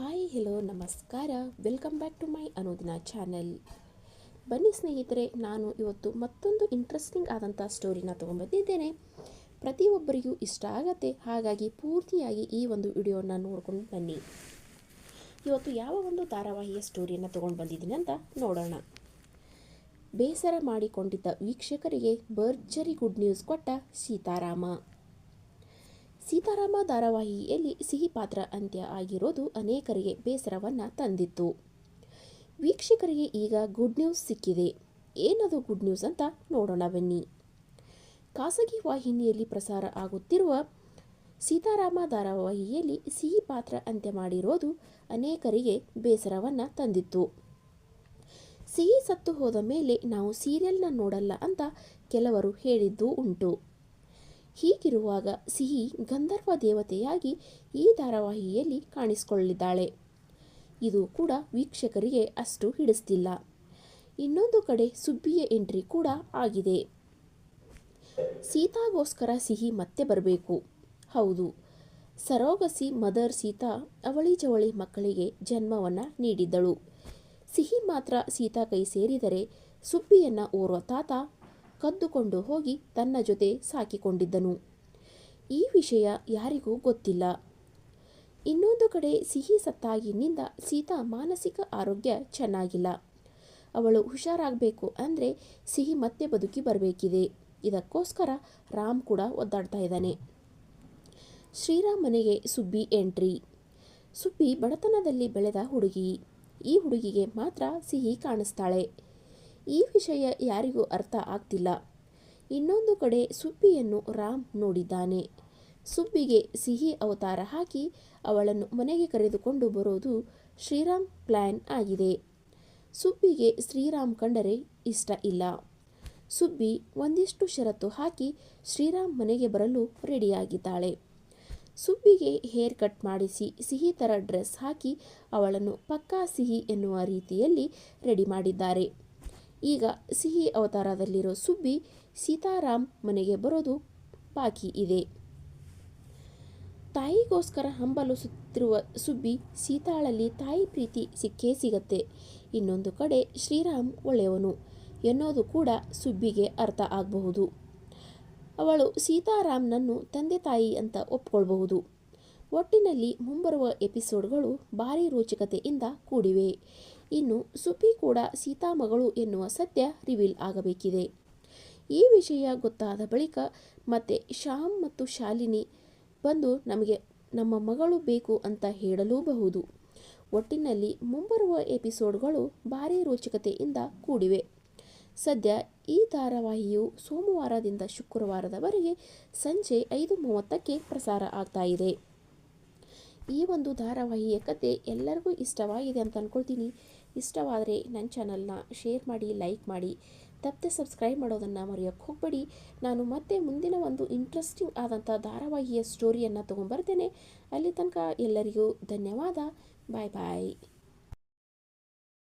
Hi, hello, ನಮಸ್ಕಾರ. Welcome back to my Anudina channel. ಬನ್ನಿ ಸ್ನೇಹಿತರೆ, ನಾನು ಇವತ್ತು ಮತ್ತೊಂದು ಇಂಟ್ರೆಸ್ಟಿಂಗ್ ಆದಂಥ ಸ್ಟೋರಿನ ತೊಗೊಂಬಂದಿದ್ದೇನೆ ಪ್ರತಿಯೊಬ್ಬರಿಗೂ ಇಷ್ಟ ಆಗತ್ತೆ, ಹಾಗಾಗಿ ಪೂರ್ತಿಯಾಗಿ ಈ ಒಂದು ವಿಡಿಯೋನ ನೋಡ್ಕೊಂಡು ಬನ್ನಿ. ಇವತ್ತು ಯಾವ ಒಂದು ಧಾರಾವಾಹಿಯ ಸ್ಟೋರಿಯನ್ನು ತೊಗೊಂಡು ಬಂದಿದ್ದೀನಿ ಅಂತ ನೋಡೋಣ. ಬೇಸರ ಮಾಡಿಕೊಂಡಿದ್ದ ವೀಕ್ಷಕರಿಗೆ ಭರ್ಜರಿ ಗುಡ್ ನ್ಯೂಸ್ ಕೊಟ್ಟ ಸೀತಾರಾಮ. ಸೀತಾರಾಮ ಧಾರಾವಾಹಿಯಲ್ಲಿ ಸಿಹಿ ಪಾತ್ರ ಅಂತ್ಯ ಆಗಿರೋದು ಅನೇಕರಿಗೆ ಬೇಸರವನ್ನು ತಂದಿತ್ತು. ವೀಕ್ಷಕರಿಗೆ ಈಗ ಗುಡ್ ನ್ಯೂಸ್ ಸಿಕ್ಕಿದೆ. ಏನದು ಗುಡ್ ನ್ಯೂಸ್ ಅಂತ ನೋಡೋಣ ಬನ್ನಿ. ಖಾಸಗಿ ವಾಹಿನಿಯಲ್ಲಿ ಪ್ರಸಾರ ಆಗುತ್ತಿರುವ ಸೀತಾರಾಮ ಧಾರಾವಾಹಿಯಲ್ಲಿ ಸಿಹಿ ಪಾತ್ರ ಅಂತ್ಯ ಮಾಡಿರೋದು ಅನೇಕರಿಗೆ ಬೇಸರವನ್ನು ತಂದಿತ್ತು. ಸಿಹಿ ಸತ್ತು ಹೋದ ಮೇಲೆ ನಾವು ಸೀರಿಯಲ್ನ ನೋಡಲ್ಲ ಅಂತ ಕೆಲವರು ಹೇಳಿದ್ದೂ ಉಂಟು. ಹೀಗಿರುವಾಗ ಸಿಹಿ ಗಂಧರ್ವ ದೇವತೆಯಾಗಿ ಈ ಧಾರಾವಾಹಿಯಲ್ಲಿ ಕಾಣಿಸಿಕೊಳ್ಳಿದ್ದಾಳೆ ಇದು ಕೂಡ ವೀಕ್ಷಕರಿಗೆ ಅಷ್ಟು ಹಿಡಿಸ್ತಿಲ್ಲ. ಇನ್ನೊಂದು ಕಡೆ ಸುಬ್ಬಿಯ ಎಂಟ್ರಿ ಕೂಡ ಆಗಿದೆ. ಸೀತಾಗೋಸ್ಕರ ಸಿಹಿ ಮತ್ತೆ ಬರಬೇಕು. ಹೌದು, ಸರೋಗಸಿ ಮದರ್ ಸೀತಾ ಅವಳಿ ಜವಳಿ ಮಕ್ಕಳಿಗೆ ಜನ್ಮವನ್ನು ನೀಡಿದ್ದಳು. ಸಿಹಿ ಮಾತ್ರ ಸೀತಾ ಕೈ ಸೇರಿದರೆ ಸುಬ್ಬಿಯನ್ನು ಓರ್ವ ತಾತ ಕದ್ದುಕೊಂಡು ಹೋಗಿ ತನ್ನ ಜೊತೆ ಸಾಕಿಕೊಂಡಿದ್ದನು. ಈ ವಿಷಯ ಯಾರಿಗೂ ಗೊತ್ತಿಲ್ಲ. ಇನ್ನೊಂದು ಕಡೆ ಸಿಹಿ ಸತ್ತಾಗಿನಿಂದ ಸೀತಾ ಮಾನಸಿಕ ಆರೋಗ್ಯ ಚೆನ್ನಾಗಿಲ್ಲ. ಅವಳು ಹುಷಾರಾಗಬೇಕು ಅಂದರೆ ಸಿಹಿ ಮತ್ತೆ ಬದುಕಿ ಬರಬೇಕಿದೆ. ಇದಕ್ಕೋಸ್ಕರ ರಾಮ್ ಕೂಡ ಒದ್ದಾಡ್ತಾ ಇದ್ದಾನೆ. ಶ್ರೀರಾಮ್ ಮನೆಗೆ ಸುಬ್ಬಿ ಎಂಟ್ರಿ. ಸುಬ್ಬಿ ಬಡತನದಲ್ಲಿ ಬೆಳೆದ ಹುಡುಗಿ. ಈ ಹುಡುಗಿಗೆ ಮಾತ್ರ ಸಿಹಿ ಕಾಣಿಸ್ತಾಳೆ. ಈ ವಿಷಯ ಯಾರಿಗೂ ಅರ್ಥ ಆಗ್ತಿಲ್ಲ. ಇನ್ನೊಂದು ಕಡೆ ಸುಬ್ಬಿಯನ್ನು ರಾಮ್ ನೋಡಿದ್ದಾನೆ. ಸುಬ್ಬಿಗೆ ಸಿಹಿ ಅವತಾರ ಹಾಕಿ ಅವಳನ್ನು ಮನೆಗೆ ಕರೆದುಕೊಂಡು ಬರೋದು ಶ್ರೀರಾಮ್ ಪ್ಲ್ಯಾನ್ ಆಗಿದೆ. ಸುಬ್ಬಿಗೆ ಶ್ರೀರಾಮ್ ಕಂಡರೆ ಇಷ್ಟ ಇಲ್ಲ. ಸುಬ್ಬಿ ಒಂದಿಷ್ಟು ಷರತ್ತು ಹಾಕಿ ಶ್ರೀರಾಮ್ ಮನೆಗೆ ಬರಲು ರೆಡಿಯಾಗಿದ್ದಾಳೆ. ಸುಬ್ಬಿಗೆ ಹೇರ್ ಕಟ್ ಮಾಡಿಸಿ ಸಿಹಿ ಥರ ಡ್ರೆಸ್ ಹಾಕಿ ಅವಳನ್ನು ಪಕ್ಕಾ ಸಿಹಿ ಎನ್ನುವ ರೀತಿಯಲ್ಲಿ ರೆಡಿ ಮಾಡಿದ್ದಾರೆ. ಈಗ ಸಿಹಿ ಅವತಾರದಲ್ಲಿರೋ ಸುಬ್ಬಿ ಸೀತಾರಾಮ್ ಮನೆಗೆ ಬರೋದು ಬಾಕಿ ಇದೆ. ತಾಯಿಗೋಸ್ಕರ ಹಂಬಲು ಸುತ್ತಿರುವ ಸುಬ್ಬಿ ಸೀತಾಳಲ್ಲಿ ತಾಯಿ ಪ್ರೀತಿ ಸಿಕ್ಕೇ ಸಿಗತ್ತೆ. ಇನ್ನೊಂದು ಕಡೆ ಶ್ರೀರಾಮ್ ಒಳ್ಳೆಯವನು ಎನ್ನೋದು ಕೂಡ ಸುಬ್ಬಿಗೆ ಅರ್ಥ ಆಗಬಹುದು. ಅವಳು ಸೀತಾರಾಮ್ನನ್ನು ತಂದೆ ತಾಯಿ ಅಂತ ಒಪ್ಕೊಳ್ಬಹುದು. ಒಟ್ಟಿನಲ್ಲಿ ಮುಂಬರುವ ಎಪಿಸೋಡ್ಗಳು ಭಾರಿ ರೋಚಕತೆಯಿಂದ ಕೂಡಿವೆ. ಇನ್ನು ಸುಬ್ಬಿ ಕೂಡ ಸೀತಾ ಮಗಳು ಎನ್ನುವ ಸತ್ಯ ರಿವೀಲ್ ಆಗಬೇಕಿದೆ. ಈ ವಿಷಯ ಗೊತ್ತಾದ ಬಳಿಕ ಮತ್ತೆ ಶ್ಯಾಮ್ ಮತ್ತು ಶಾಲಿನಿ ಬಂದು ನಮಗೆ ನಮ್ಮ ಮಗಳು ಬೇಕು ಅಂತ ಹೇಳಲೂಬಹುದು. ಒಟ್ಟಿನಲ್ಲಿ ಮುಂಬರುವ ಎಪಿಸೋಡ್ಗಳು ಭಾರೀ ರೋಚಕತೆಯಿಂದ ಕೂಡಿವೆ. ಸದ್ಯ ಈ ಧಾರಾವಾಹಿಯು ಸೋಮವಾರದಿಂದ ಶುಕ್ರವಾರದವರೆಗೆ ಸಂಜೆ ಐದು ಮೂವತ್ತಕ್ಕೆ ಪ್ರಸಾರ ಆಗ್ತಾ ಇದೆ. ಈ ಒಂದು ಧಾರಾವಾಹಿಯ ಕತೆ ಎಲ್ಲರಿಗೂ ಇಷ್ಟವಾಗಿದೆ ಅಂತ ಅಂದ್ಕೊಳ್ತೀನಿ ಇಷ್ಟವಾದರೆ ನನ್ನ ಚಾನಲ್ನ ಶೇರ್ ಮಾಡಿ, ಲೈಕ್ ಮಾಡಿ, ತಪ್ಪದೆ ಸಬ್ಸ್ಕ್ರೈಬ್ ಮಾಡೋದನ್ನು ಮರೆಯೋಕ್ಕೆ ಹೋಗಬೇಡಿ. ನಾನು ಮತ್ತೆ ಮುಂದಿನ ಒಂದು ಇಂಟ್ರೆಸ್ಟಿಂಗ್ ಆದಂಥ ಧಾರಾವಾಹಿಯ ಸ್ಟೋರಿಯನ್ನು ತೊಗೊಂಬರ್ತೇನೆ ಅಲ್ಲಿ ತನಕ ಎಲ್ಲರಿಗೂ ಧನ್ಯವಾದ. ಬಾಯ್ ಬಾಯ್